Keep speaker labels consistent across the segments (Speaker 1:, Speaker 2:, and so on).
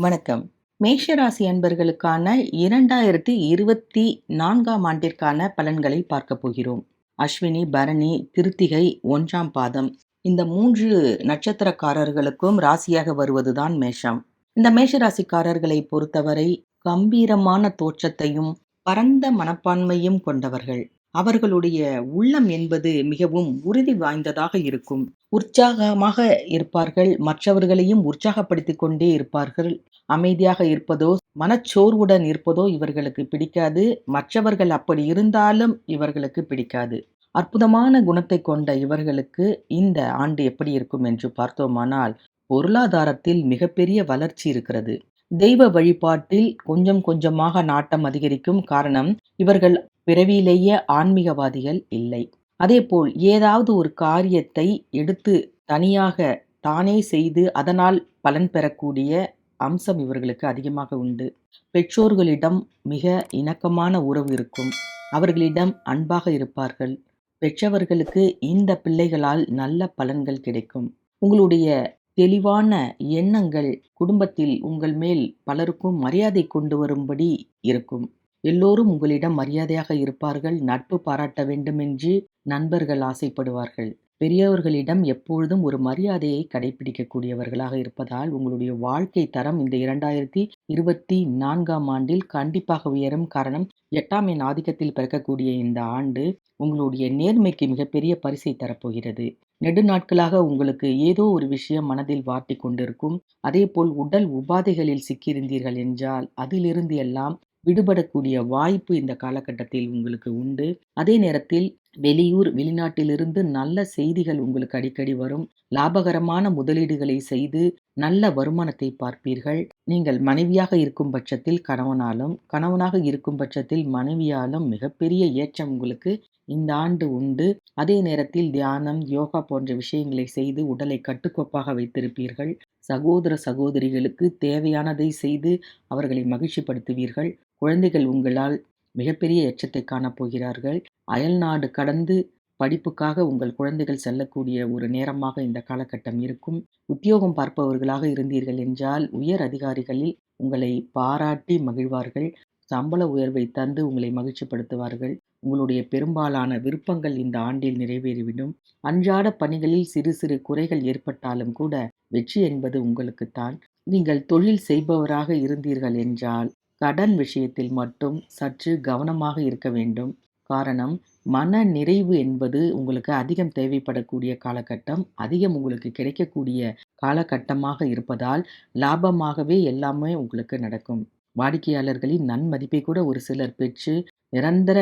Speaker 1: வணக்கம். மேஷராசி அன்பர்களுக்கான இரண்டாயிரத்தி இருபத்தி நான்காம் ஆண்டிற்கான பலன்களை பார்க்க போகிறோம். அஸ்வினி பரணி கிருத்திகை ஒன்றாம் பாதம். இந்த மூன்று நட்சத்திரக்காரர்களுக்கும் ராசியாக வருவதுதான் மேஷம். இந்த மேஷராசிக்காரர்களை பொறுத்தவரை கம்பீரமான தோற்றத்தையும் பரந்த மனப்பான்மையும் கொண்டவர்கள். அவர்களுடைய உள்ளம் என்பது மிகவும் உறுதி வாய்ந்ததாக இருக்கும். உற்சாகமாக இருப்பார்கள் மற்றவர்களையும் உற்சாகப்படுத்திக் கொண்டே இருப்பார்கள். அமைதியாக இருப்பதோ மனச்சோர்வுடன் இருப்பதோ இவர்களுக்கு பிடிக்காது. மற்றவர்கள் அப்படி இருந்தாலும் இவர்களுக்கு பிடிக்காது. அற்புதமான குணத்தை கொண்ட இவர்களுக்கு இந்த ஆண்டு எப்படி இருக்கும் என்று பார்த்தோமானால் பொருளாதாரத்தில் மிகப்பெரிய வளர்ச்சி இருக்கிறது. தெய்வ வழிபாட்டில் கொஞ்சம் கொஞ்சமாக நாட்டம் அதிகரிக்கும் காரணம் இவர்கள் பிறவியிலேயே ஆன்மீகவாதிகள் இல்லை. அதேபோல் ஏதாவது ஒரு காரியத்தை எடுத்து தனியாக தானே செய்து அதனால் பலன் பெறக்கூடிய அம்சம் இவர்களுக்கு அதிகமாக உண்டு. பெற்றோர்களிடம் மிக இணக்கமான உறவு இருக்கும். அவர்களிடம் அன்பாக இருப்பார்கள். பெற்றவர்களுக்கு இந்த பிள்ளைகளால் நல்ல பலன்கள் கிடைக்கும். உங்களுடைய தெளிவான எண்ணங்கள் குடும்பத்தில் உங்கள் மேல் பலருக்கும் மரியாதை கொண்டு வரும்படி இருக்கும். எல்லோரும் உங்களிடம் மரியாதையாக இருப்பார்கள். நட்பு பாராட்ட வேண்டுமென்று நண்பர்கள் ஆசைப்படுவார்கள். பெரியவர்களிடம் எப்பொழுதும் ஒரு மரியாதையை கடைபிடிக்கக்கூடியவர்களாக இருப்பதால் உங்களுடைய வாழ்க்கை தரம் இந்த இரண்டாயிரத்தி இருபத்தி நான்காம் ஆண்டில் கண்டிப்பாக உயரும் காரணம் எட்டாம் எண் ஆதிக்கத்தில் பிறக்கக்கூடிய இந்த ஆண்டு உங்களுடைய நேர்மைக்கு மிகப்பெரிய பரிசை தரப்போகிறது. நெடுநாட்களாக உங்களுக்கு ஏதோ ஒரு விஷயம் மனதில் வாட்டி கொண்டிருக்கும். அதேபோல் உடல் உபாதைகளில் சிக்கியிருந்தீர்கள் என்றால் அதிலிருந்து எல்லாம் விடுபடக்கூடிய வாய்ப்பு இந்த காலகட்டத்தில் உங்களுக்கு உண்டு. அதே நேரத்தில் வெளியூர் வெளிநாட்டிலிருந்து நல்ல செய்திகள் உங்களுக்கு அடிக்கடி வரும். லாபகரமான முதலீடுகளை செய்து நல்ல வருமானத்தை பார்ப்பீர்கள். நீங்கள் மனைவியாக இருக்கும் பட்சத்தில் கணவனாலும் கணவனாக இருக்கும் பட்சத்தில் மனைவியாலும் மிகப்பெரிய ஏற்றம் உங்களுக்கு இந்த ஆண்டு உண்டு. அதே நேரத்தில் தியானம் யோகா போன்ற விஷயங்களை செய்து உடலை கட்டுக்கோப்பாக வைத்திருப்பீர்கள். சகோதர சகோதரிகளுக்கு தேவையானதை செய்து அவர்களை மகிழ்ச்சிப்படுத்துவீர்கள். குழந்தைகள் உங்களால் மிகப்பெரிய எச்சத்தை காணப்போகிறார்கள் அயல்நாடு கடந்து படிப்புக்காக உங்கள் குழந்தைகள் செல்லக்கூடிய ஒரு நேரமாக இந்த காலகட்டம் இருக்கும். உத்தியோகம் பார்ப்பவர்களாக இருந்தீர்கள் என்றால் உயர் அதிகாரிகளில் உங்களை பாராட்டி மகிழ்வார்கள். சம்பள உயர்வை தந்து உங்களை மகிழ்ச்சிப்படுத்துவார்கள். உங்களுடைய பெரும்பாலான விருப்பங்கள் இந்த ஆண்டில் நிறைவேறிவிடும். அன்றாட பணிகளில் சிறு சிறு குறைகள் ஏற்பட்டாலும் கூட வெற்றி என்பது உங்களுக்குத்தான். நீங்கள் தொழில் செய்பவராக இருந்தீர்கள் என்றால் கடன் விஷயத்தில் மட்டும் சற்று கவனமாக இருக்க வேண்டும். காரணம் மன நிறைவு என்பது உங்களுக்கு அதிகம் தேவைப்படக்கூடிய காலகட்டம் அதிகம் உங்களுக்கு கிடைக்கக்கூடிய காலகட்டமாக இருப்பதால் லாபமாகவே எல்லாமே உங்களுக்கு நடக்கும். வாடிக்கையாளர்களின் நன்மதிப்பை கூட ஒரு சிலர் பெற்று நிரந்தர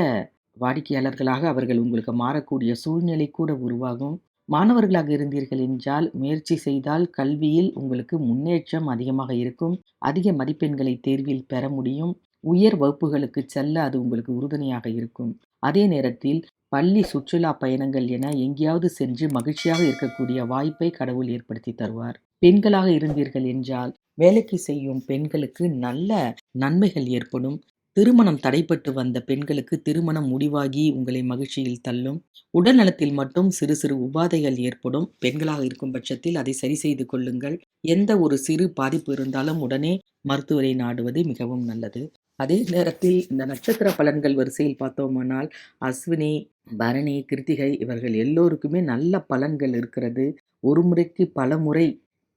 Speaker 1: வாடிக்கையாளர்களாக அவர்கள் உங்களுக்கு மாறக்கூடிய சூழ்நிலை கூட உருவாகும். மாணவர்களாக இருந்தீர்கள் என்றால் முயற்சி செய்தால் கல்வியில் உங்களுக்கு முன்னேற்றம் அதிகமாக இருக்கும். அதிக மதிப்பெண்களை தேர்வில் பெற முடியும். உயர் வகுப்புகளுக்கு செல்ல அது உங்களுக்கு உறுதுணையாக இருக்கும். அதே நேரத்தில் பள்ளி சுற்றுலா பயணங்கள் என எங்கேயாவது சென்று மகிழ்ச்சியாக இருக்கக்கூடிய வாய்ப்பை கடவுள் ஏற்படுத்தி தருவார். பெண்களாக இருந்தீர்கள் என்றால் வேலைக்கு செய்யும் பெண்களுக்கு நல்ல நன்மைகள் ஏற்படும். திருமணம் தடைப்பட்டு வந்த பெண்களுக்கு திருமணம் முடிவாகி உங்களை மகிழ்ச்சியில் தள்ளும். உடல் நலத்தில் மட்டும் சிறு சிறு உபாதைகள் ஏற்படும். பெண்களாக இருக்கும் பட்சத்தில் அதை சரி செய்து கொள்ளுங்கள். எந்த ஒரு சிறு பாதிப்பு இருந்தாலும் உடனே மருத்துவரை நாடுவது மிகவும் நல்லது. அதே நேரத்தில் இந்த நட்சத்திர பலன்கள் வரிசையில் பார்த்தோமானால் அஸ்வினி பரணி கிருத்திகை இவர்கள் எல்லோருக்குமே நல்ல பலன்கள் இருக்கிறது. ஒரு முறைக்கு பல முறை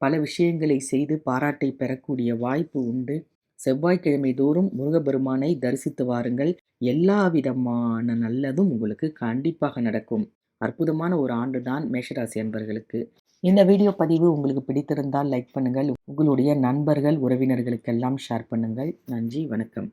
Speaker 1: பல விஷயங்களை செய்து பாராட்டை பெறக்கூடிய வாய்ப்பு உண்டு. செவ்வாய்க்கிழமை தோறும் முருகப்பெருமானை தரிசித்து வாருங்கள். எல்லா விதமான நல்லதும் உங்களுக்கு கண்டிப்பாக நடக்கும். அற்புதமான ஒரு ஆண்டு தான் மேஷராசி அன்பர்களுக்கு. இந்த வீடியோ பதிவு உங்களுக்கு பிடித்திருந்தால் லைக் பண்ணுங்கள். உங்களுடைய நண்பர்கள் உறவினர்களுக்கெல்லாம் ஷேர் பண்ணுங்கள். நன்றி வணக்கம்.